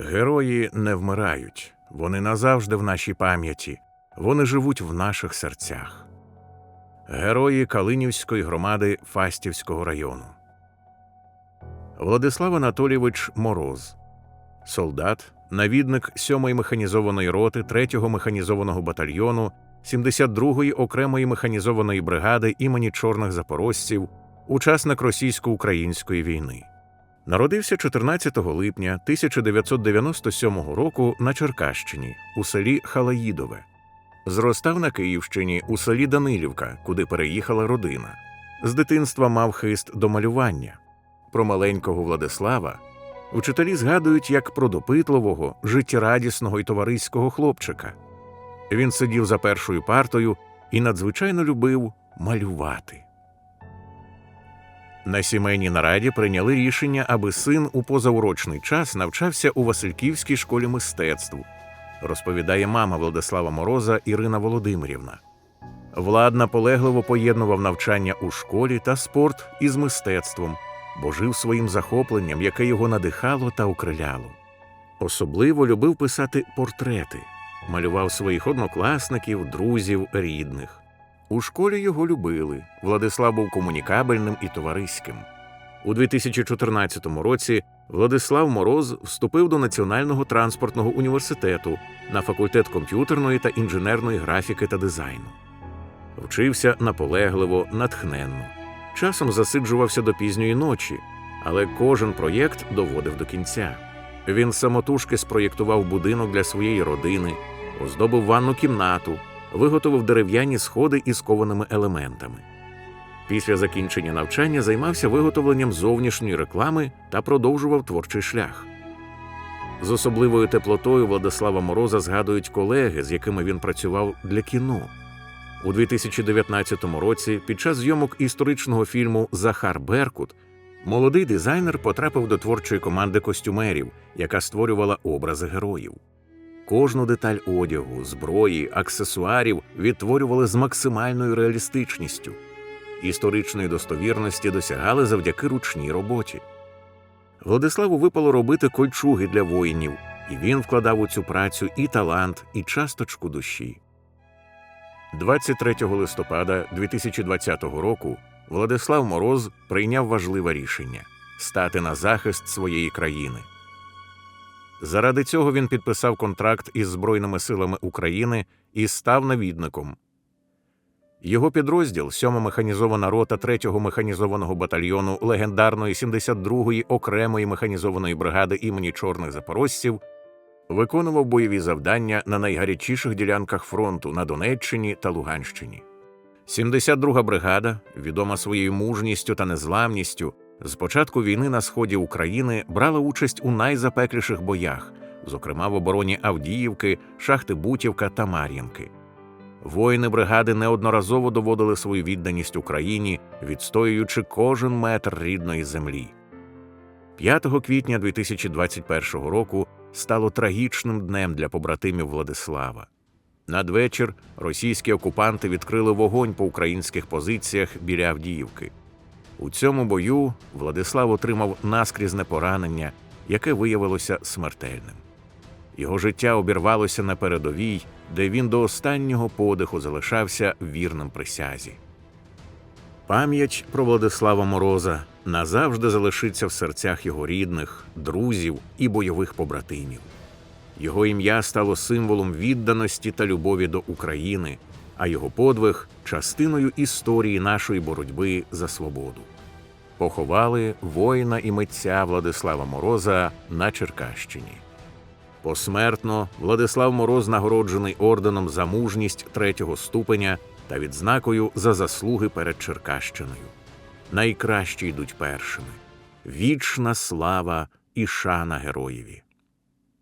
Герої не вмирають, вони назавжди в нашій пам'яті, вони живуть в наших серцях. Герої Калинівської громади Фастівського району. Владислав Анатолійович Мороз, солдат, навідник 7-ї механізованої роти 3-го механізованого батальйону 72-ї окремої механізованої бригади імені чорних запорожців, учасник російсько-української війни. Народився 14 липня 1997 року на Черкащині у селі Халаїдове. Зростав на Київщині у селі Данилівка, куди переїхала родина. З дитинства мав хист до малювання. Про маленького Владислава учителі згадують як про допитливого, життєрадісного і товариського хлопчика. Він сидів за першою партою і надзвичайно любив малювати. На сімейній нараді прийняли рішення, аби син у позаурочний час навчався у Васильківській школі мистецтв, розповідає мама Владислава Мороза Ірина Володимирівна. Влад наполегливо поєднував навчання у школі та спорт із мистецтвом, бо жив своїм захопленням, яке його надихало та окриляло. Особливо любив писати портрети, малював своїх однокласників, друзів, рідних. У школі його любили. Владислав був комунікабельним і товариським. У 2014 році Владислав Мороз вступив до Національного транспортного університету на факультет комп'ютерної та інженерної графіки та дизайну. Вчився наполегливо, натхненно. Часом засиджувався до пізньої ночі, але кожен проєкт доводив до кінця. Він самотужки спроєктував будинок для своєї родини, оздобив ванну кімнату, виготовив дерев'яні сходи із кованими елементами. Після закінчення навчання займався виготовленням зовнішньої реклами та продовжував творчий шлях. З особливою теплотою Владислава Мороза згадують колеги, з якими він працював для кіно. У 2019 році, під час зйомок історичного фільму Захар Беркут, молодий дизайнер потрапив до творчої команди костюмерів, яка створювала образи героїв. Кожну деталь одягу, зброї, аксесуарів відтворювали з максимальною реалістичністю. Історичної достовірності досягали завдяки ручній роботі. Владиславу випало робити кольчуги для воїнів, і він вкладав у цю працю і талант, і часточку душі. 23 листопада 2020 року Владислав Мороз прийняв важливе рішення стати на захист своєї країни. Заради цього він підписав контракт із Збройними силами України і став навідником. Його підрозділ, 7-ма механізована рота 3-го механізованого батальйону легендарної 72-ї окремої механізованої бригади імені чорних запорожців, виконував бойові завдання на найгарячіших ділянках фронту на Донеччині та Луганщині. 72-га бригада, відома своєю мужністю та незламністю, з початку війни на сході України брала участь у найзапекліших боях, зокрема в обороні Авдіївки, Шахти Бутівка та Мар'їнки. Воїни бригади неодноразово доводили свою відданість Україні, відстоюючи кожен метр рідної землі. 5 квітня 2021 року стало трагічним днем для побратимів Владислава. Надвечір російські окупанти відкрили вогонь по українських позиціях біля Авдіївки. У цьому бою Владислав отримав наскрізне поранення, яке виявилося смертельним. Його життя обірвалося на передовій, де він до останнього подиху залишався вірним присязі. Пам'ять про Владислава Мороза назавжди залишиться в серцях його рідних, друзів і бойових побратимів. Його ім'я стало символом відданості та любові до України, а його подвиг частиною історії нашої боротьби за свободу. Поховали воїна і митця Владислава Мороза на Черкащині. Посмертно Владислав Мороз нагороджений орденом за мужність третього ступеня та відзнакою за заслуги перед Черкащиною. Найкращі йдуть першими. Вічна слава і шана героєві.